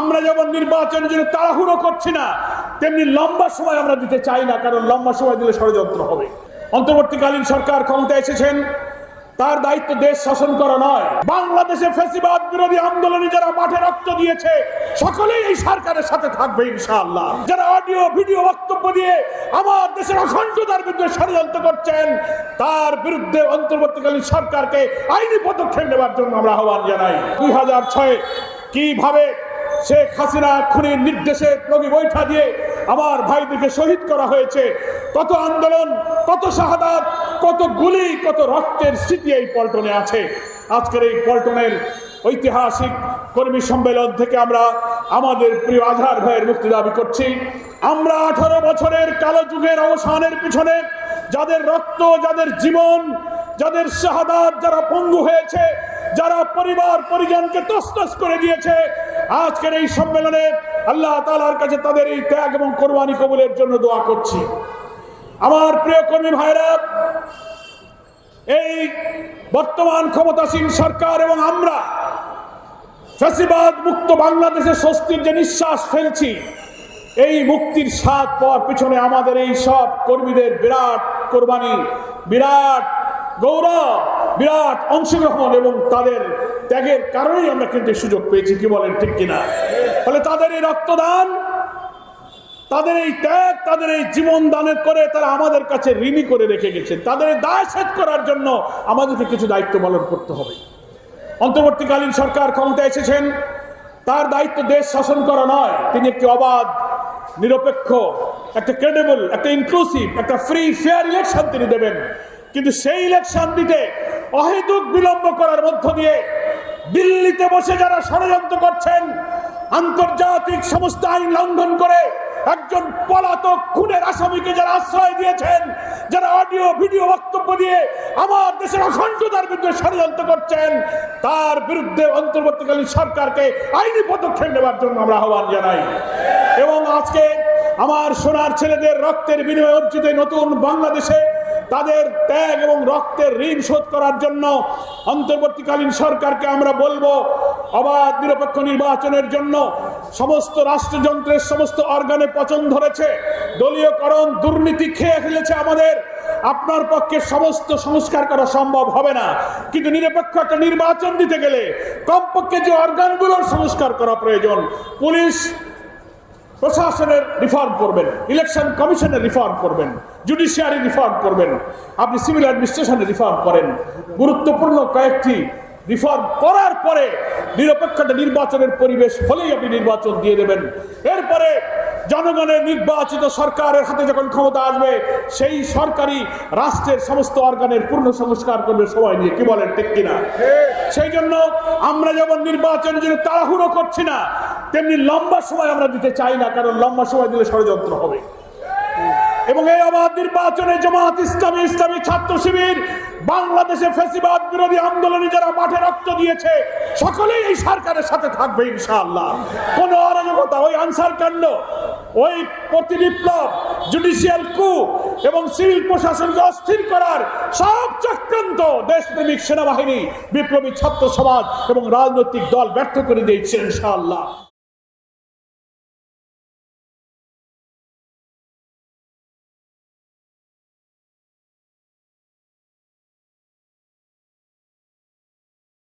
আমরা যেমন নির্বাচন জন্য তাড়াহুড়ো করছি না, তেমনি লম্বা সময় আমরা দিতে চাই না, কারণ লম্বা সময় দিলে ষড়যন্ত্র হবে। অন্তর্বর্তীকালীন সরকার ক্ষমতায় এসেছেন, তার দায়িত্ব দেশ শাসন করা নয়। বাংলাদেশে ফেসিবাদ বিরোধী আন্দোলনে যারা মাঠে রক্ত দিয়েছে, সকলেই এই সরকারের সাথে থাকবে ইনশাআল্লাহ। যারা অডিও, ভিডিও বক্তব্য দিয়ে আমার দেশের অখণ্ডতার বিরুদ্ধে ষড়যন্ত্র করছেন, তার বিরুদ্ধে অন্তর্বর্তীকালীন সরকারকে আইনি পদক্ষেপ নেওয়ার জন্য আমরা আহ্বান জানাই। দুই হাজার ছয়ে, কীভাবে শেখ হাসিনা খুনির নির্দেশে লগি বৈঠা দিয়ে আমার ভাইদেরকে শহীদ করা হয়েছে। কত আন্দোলন, কত শাহাদাত, কত গুলি, কত রক্তের স্মৃতি এই পল্টনে আছে। আজকের এই পল্টনের ঐতিহাসিক কর্মী সম্মেলন থেকে আমরা আমাদের প্রিয় আজহার ভাইয়ের মুক্তি দাবি করছি। আমরা আঠারো বছরের কালো যুগের অবসানের পিছনে যাদের রক্ত, যাদের জীবন, যাদের শাহাদাত, যারা পঙ্গু হয়েছে, যারা পরিবার, পরিজনকে তসতস করে দিয়েছে আজকের এই সম্মেলনে আল্লাহ তালার কাছে তাদের এই ত্যাগ এবং কোরবানি কবুলের জন্য দোয়া করছি। আমার প্রিয় কর্মী ভাইরা, এই বর্তমান ক্ষমতাসীন সরকার এবং আমরা ফ্যাসিবাদ মুক্ত বাংলাদেশে স্বস্তির যে নিঃশ্বাস ফেলছি, এই মুক্তির স্বাদ পাওয়ার পিছনে আমাদের এই সব কর্মীদের বিরাট কোরবানি, বিরাট গৌরব, বিরাট অংশগ্রহণ এবং তাদের ত্যাগের কারণেই আমরা কিন্তু সুযোগ পেয়েছি, কি বলেন, ঠিক কিনা? ফলে তাদের এই রক্তদান, তাদের এই ত্যাগ, তাদের এই জীবন দানের করে তারা আমাদের কাছে ঋণী করে রেখে গেছেন তাদের দায় শেষ করার জন্য আমাদেরকে কিছু দায়িত্ব পালন করতে হবে। অন্তর্বর্তীকালীন সরকার ক্ষমতায় এসেছেন। তার দায়িত্ব দেশ শাসন করা নয়। তিনি একটি অবাধ, নিরপেক্ষ, একটা ক্রেডেবল একটা ইনক্লুসিভ একটা ফ্রি ফেয়ার ইলেকশন তিনি দেবেন। কিন্তু সেই ইলেকশন দিতে অহেতুক বিলম্ব করার মধ্য দিয়ে দিল্লিতে বসে যারা ষড়যন্ত্র করছেন, আন্তর্জাতিক সমস্ত আইন লঙ্ঘন করে একজন পলাতক খুনের আসামিকে যারা আশ্রয় দিয়েছেন, যারা অডিও, ভিডিও বক্তব্য দিয়ে আমার দেশের অখণ্ডতার বিরুদ্ধে ষড়যন্ত্র করছেন, তার বিরুদ্ধে অন্তর্বর্তীকালীন সরকারকে আইনি পদক্ষেপ নেওয়ার জন্য আমরা আহ্বান জানাই। এবং আজকে আমার সোনার ছেলেদের রক্তের বিনিময়ে অর্জিত নতুন বাংলাদেশে তাদের ত্যাগ এবং রক্তের ঋণ শোধ করার জন্য অন্তর্বর্তীকালীন সরকারকে আমরা বলব অবাধ নিরপেক্ষ নির্বাচনের জন্য সমস্ত রাষ্ট্রযন্ত্রের সমস্ত অর্গানে পচন ধরেছে। দলীয়করণ দুর্নীতি খেয়ে ফেলেছে আমাদের। আপনার পক্ষে সমস্ত সংস্কার করা সম্ভব হবে না। কিন্তু নিরপেক্ষ একটা নির্বাচন দিতে গেলে কমপক্ষে যে অর্গানগুলোর সংস্কার করা প্রয়োজন, পুলিশ প্রশাসনের রিফর্ম করবেন, ইলেকশন কমিশনের রিফর্ম করবেন। জুডিশিয়ারি রিফর্ম করবেন। আপনি সিভিল অ্যাডমিনিস্ট্রেশনে রিফর্ম করেন। গুরুত্বপূর্ণ কয়েকটি রিফর্ম করার পরে নিরপেক্ষটা নির্বাচনের পরিবেশ হলেই আপনি নির্বাচন দিয়ে দেবেন। এরপরে জনগণের নির্বাচিত সরকারের হাতে যখন ক্ষমতা আসবে, সেই সরকারি রাষ্ট্রের সমস্ত অর্গানের পূর্ণ সংস্কার করবে সবাই নিয়ে। কি বলেন, ঠিক কিনা? সেই জন্য আমরা যেমন নির্বাচনের জন্য তাড়াহুড়ো করছি না, তেমনি লম্বা সময় আমরা দিতে চাই না, কারণ লম্বা সময় দিলে ষড়যন্ত্র হবে। এবং এই অবাধ নির্বাচনে জামাত ইসলামী ইসলামী ছাত্র শিবির, বাংলাদেশে ফেসিবাদ বিরোধী আন্দোলনে যারা মাঠে রক্ত দিয়েছে, সকলেই এই সরকারের সাথে থাকবে ইনশাআল্লাহ। কোন অরাজকতা, ওই আনসার কাণ্ড, ওই প্রতি বিপ্লব জুডিশিয়াল কু এবং সিভিল প্রশাসনকে অস্থির করার সব চক্রান্ত দেশপ্রেমিক সেনাবাহিনী, বিপ্লবী ছাত্র সমাজ এবং রাজনৈতিক দল ব্যর্থ করে দিয়েছে ইনশাআল্লাহ।